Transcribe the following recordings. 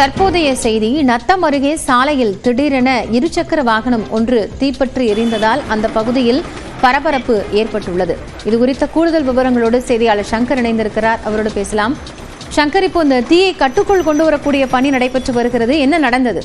தற்போதைய செய்தி நத்தம் அருகே சாலையில் திடீரென இருசக்கர வாகனம் ஒன்று தீப்பற்றி எரிந்ததால் அந்த பகுதியில் பரபரப்பு ஏற்பட்டுள்ளது. இது குறித்த கூடுதல் விவரங்களோடு செய்தியாளர் சங்கர் இணைந்திருக்கிறார். அவரோடு பேசலாம். சங்கர் இப்போ இந்த தீயை கட்டுக்குள் கொண்டு வரக்கூடிய பணி நடைபெற்று வருகிறது. என்ன நடந்தது?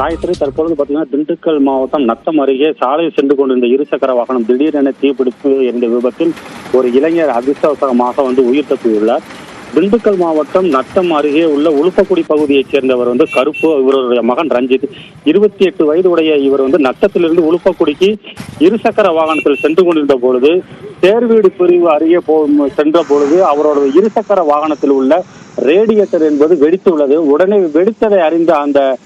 காயத்ரி தற்பொழுது பார்த்தீங்கன்னா திண்டுக்கல் மாவட்டம் நத்தம் அருகே சாலையில் சென்று கொண்டிருந்த இருசக்கர வாகனம் திடீரென தீப்பிடித்து என்ற விபத்தில் ஒரு இளைஞர் அதிர்ஷ்டவசமாக வந்து உயிர் தப்பியுள்ளார். திண்டுக்கல் மாவட்டம் நத்தம் அருகே உள்ள உளுப்பக்குடி பகுதியைச் சேர்ந்தவர் வந்து கருப்பு. இவருடைய மகன் ரஞ்சித். இருபத்தி எட்டு வயது உடைய இவர் வந்து நத்தத்திலிருந்து உளுப்பக்குடிக்கு இருசக்கர வாகனத்தில் சென்று கொண்டிருந்த பொழுது தேர்வீடு பிரிவு அருகே போ சென்ற பொழுது அவரோட இருசக்கர வாகனத்தில் உள்ள ரேடியேட்டர் என்பது வெடித்துள்ளது. உடனே வெடித்ததை அறிந்த அந்த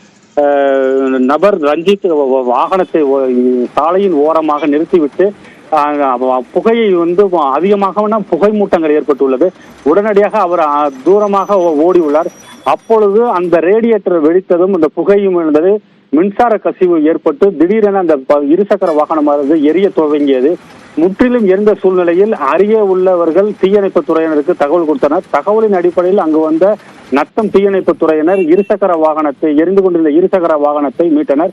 நபர் ரஞ்சித் வாகனத்தை ஓ- சாலையின் ஓரமாக நிறுத்திவிட்டு புகையை வந்து அதிகமாக புகை மூட்டங்கள் ஏற்பட்டுள்ளது. உடனடியாக அவர் தூரமாக ஓ- ஓடி உள்ளார் அப்பொழுது அந்த ரேடியேட்டர் வெடித்ததும் இந்த புகையும் இருந்தது மின்சார கசிவு ஏற்பட்டு திடீரென அந்த இருசக்கர வாகனமானது எரிய துவங்கியது. முற்றிலும் எரிந்த சூழ்நிலையில் அருகே உள்ளவர்கள் தீயணைப்பு துறையினருக்கு தகவல் கொடுத்தனர். தகவலின் அடிப்படையில் அங்கு வந்த நத்தம் தீயணைப்பு துறையினர் இருசக்கர வாகனத்தை எரிந்து கொண்டிருந்த இருசக்கர வாகனத்தை மீட்டனர்.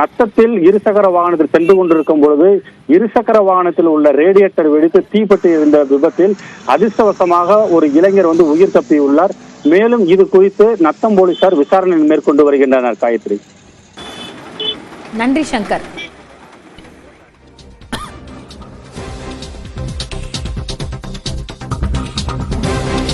நத்தத்தில் இருசக்கர வாகனத்தில் சென்று கொண்டிருக்கும் பொழுது இருசக்கர வாகனத்தில் உள்ள ரேடியேட்டர் வெடித்து தீப்பற்றி இருந்த விபத்தில் அதிர்ஷ்டவசமாக ஒரு இளைஞர் வந்து உயிர் தப்பியுள்ளார். மேலும் இது குறித்து நத்தம் போலீசார் விசாரணை மேற்கொண்டு வருகின்றனர். காயத்ரி. நன்றி சங்கர்.